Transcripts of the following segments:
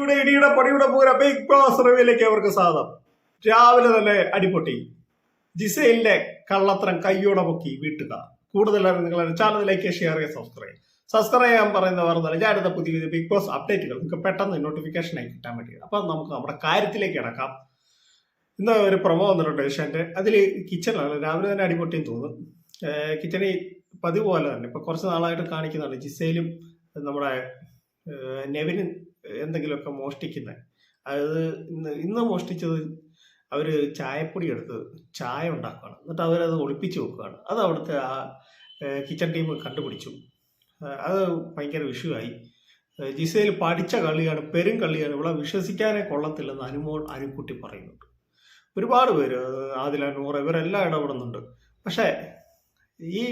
ഇവിടെ ഇടിയുടെ പടിയുടെ പൂര ബിഗ് ബോസ് റിവ്യൂലേക്ക് അവർക്ക് സാധം രാവിലെ തന്നെ അടിപൊട്ടി. ജിസൈലിന്റെ കള്ളത്തരം കയ്യോടെ പൊക്കി വീട്ടുക. കൂടുതലായി നിങ്ങളുടെ ചാനൽ ലൈക്ക് ഷെയർ ചെയ്യുക സബ്സ്ക്രൈബ് സബ്സ്ക്രൈബ് ചെയ്യാൻ പറയുന്ന പറഞ്ഞാൽ ഞാൻ അടുത്ത പുതിയ പുതിയ ബിഗ് ബോസ് അപ്ഡേറ്റുകൾ നിങ്ങൾക്ക് പെട്ടെന്ന് നോട്ടിഫിക്കേഷൻ ആയി കിട്ടാൻ വേണ്ടി അപ്പൊ നമുക്ക് നമ്മുടെ കാര്യത്തിലേക്ക് കിടക്കാം. ഇന്ന് ഒരു പ്രൊമോ വന്നിട്ടുണ്ട് ഏഷ്യാന്റെ അതിൽ കിച്ചണാണ്. രാവിലെ തന്നെ അടിപൊട്ടിയും തോന്നും കിച്ചണിൽ പതിവ് പോലെ തന്നെ. ഇപ്പൊ കുറച്ച് നാളായിട്ട് കാണിക്കുന്നതാണ് ജിസയിലും നമ്മുടെ നെവിനും എന്തെങ്കിലുമൊക്കെ മോഷ്ടിക്കുന്നത് അതായത് ഇന്ന് ഇന്ന് മോഷ്ടിച്ചത് അവർ ചായപ്പൊടി എടുത്ത് ചായ ഉണ്ടാക്കുകയാണ്. എന്നിട്ട് അവരത് ഒളിപ്പിച്ച് വെക്കുകയാണ്. അത് അവിടുത്തെ ആ കിച്ചൺ ടീം കണ്ടുപിടിച്ചു. അത് ഭയങ്കര വിഷയമായി ജിസയിൽ പഠിച്ച കള്ളിയാണ് പെരും കള്ളിയാണ് ഇവിടെ വിശ്വസിക്കാനേ കൊള്ളത്തില്ലെന്ന് അനുമോൾ അനുക്കുട്ടി പറയുന്നുണ്ട്. ഒരുപാട് പേര് ആദില നൂറ് ഇവരെല്ലാം ഇടപെടുന്നുണ്ട്. പക്ഷേ ഈ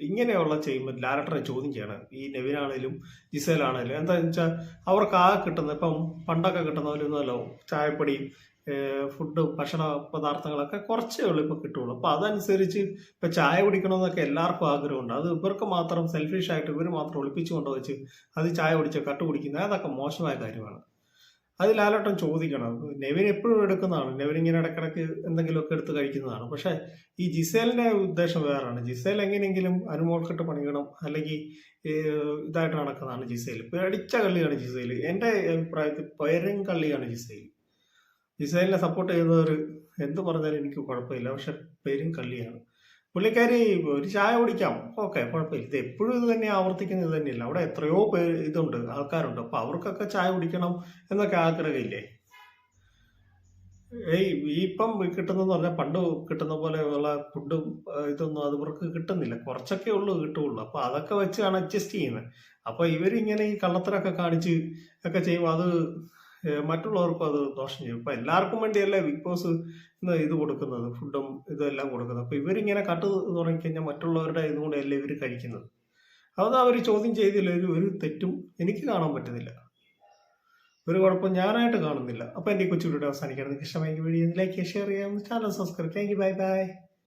ഇങ്ങനെയുള്ള ചെയ്യുമ്പോൾ ഡയറക്ടറെ ചോദ്യം ചെയ്യണം. ഈ നെവിനാണേലും ജിസേലാണേലും എന്താണെന്ന് വെച്ചാൽ അവർക്ക് ആ കിട്ടുന്ന ഇപ്പം പണ്ടൊക്കെ കിട്ടുന്ന പോലെ ഒന്നുമല്ലോ. ചായപ്പൊടി ഫുഡ് ഭക്ഷണ പദാർത്ഥങ്ങളൊക്കെ കുറച്ചേ ഉള്ളൂ ഇപ്പം കിട്ടുള്ളൂ അപ്പം അതനുസരിച്ച് ഇപ്പം ചായ കുടിക്കണമെന്നൊക്കെ എല്ലാവർക്കും ആഗ്രഹമുണ്ട്. അത് ഇവർക്ക് മാത്രം സെൽഫിഷായിട്ട് ഇവർ മാത്രം ഒളിപ്പിച്ചു കൊണ്ടുവച്ച് അത് ചായ കുടിച്ച് കട്ട് കുടിക്കുന്നത് അതൊക്കെ മോശമായ കാര്യമാണ്. അത് ആലോട്ടം ചോദിക്കണം. നെവിൻ എപ്പോഴും എടുക്കുന്നതാണ്. നെവിൻ ഇങ്ങനെ ഇടക്കിടക്ക് എന്തെങ്കിലുമൊക്കെ എടുത്ത് കഴിക്കുന്നതാണ്. പക്ഷേ ഈ ജിസേലിന്റെ ഉദ്ദേശം വേറാണ്. ജിസേൽ എങ്ങനെയെങ്കിലും അനുമോൾക്കിട്ട് പണിയണം അല്ലെങ്കിൽ ഇതായിട്ട് നടക്കുന്നതാണ് ജിസേൽ. പേടിച്ച കള്ളിയാണ് ജിസേൽ. എന്റെ അഭിപ്രായത്തിൽ പയരും കള്ളിയാണ് ജിസേൽ. ജിസേലിനെ സപ്പോർട്ട് ചെയ്യുന്നവർ എന്ത് പറഞ്ഞാലും എനിക്ക് കുഴപ്പമില്ല. പക്ഷെ പേരും കള്ളിയാണ്. പുള്ളിക്കാരി ഒരു ചായ കുടിക്കാം. ഓക്കെ കുഴപ്പമില്ല. ഇത് എപ്പോഴും ഇത് തന്നെ ആവർത്തിക്കുന്ന ഇത് തന്നെയല്ല. അവിടെ എത്രയോ പേര് ഇതുണ്ട് ആൾക്കാരുണ്ട്. അപ്പൊ അവർക്കൊക്കെ ചായ കുടിക്കണം എന്നൊക്കെ ആഗ്രഹമില്ലേ? ഏയ് ഇപ്പം കിട്ടുന്നെന്ന് പറഞ്ഞാൽ പണ്ട് കിട്ടുന്ന പോലെയുള്ള ഫുഡും ഇതൊന്നും അത് ഇവർക്ക് കിട്ടുന്നില്ല. കുറച്ചൊക്കെ ഉള്ളൂ കിട്ടുള്ളൂ അപ്പൊ അതൊക്കെ വെച്ചാണ് അഡ്ജസ്റ്റ് ചെയ്യുന്നത്. അപ്പൊ ഇവരിങ്ങനെ ഈ കള്ളത്തരൊക്കെ കാണിച്ച് ഒക്കെ ചെയ്യുമ്പോൾ അത് മറ്റുള്ളവർക്കും അത് ദോഷം ചെയ്യും. ഇപ്പൊ എല്ലാവർക്കും വേണ്ടിയല്ലേ ബിഗ് ബോസ് ഇന്ന് ഇത് കൊടുക്കുന്നത് ഫുഡും ഇതെല്ലാം കൊടുക്കുന്നത്. അപ്പൊ ഇവരിങ്ങനെ കട്ട് തുടങ്ങിക്കഴിഞ്ഞാൽ മറ്റുള്ളവരുടെ ഇതും കൂടെ അല്ലേ ഇവർ കഴിക്കുന്നത്. അത് അവർ ചോദ്യം ചെയ്തില്ല ഒരു ഒരു തെറ്റും എനിക്ക് കാണാൻ പറ്റുന്നില്ല. ഒരു കുഴപ്പം ഞാനായിട്ട് കാണുന്നില്ല. അപ്പൊ എന്റെ കൊച്ചുകൂടെ അവസാനിക്കണം നിങ്ങൾക്ക് ഇഷ്ടമായി വീഡിയോ ലൈക്ക് ഷെയർ ചെയ്യാം. Channel subscribe thank you bye bye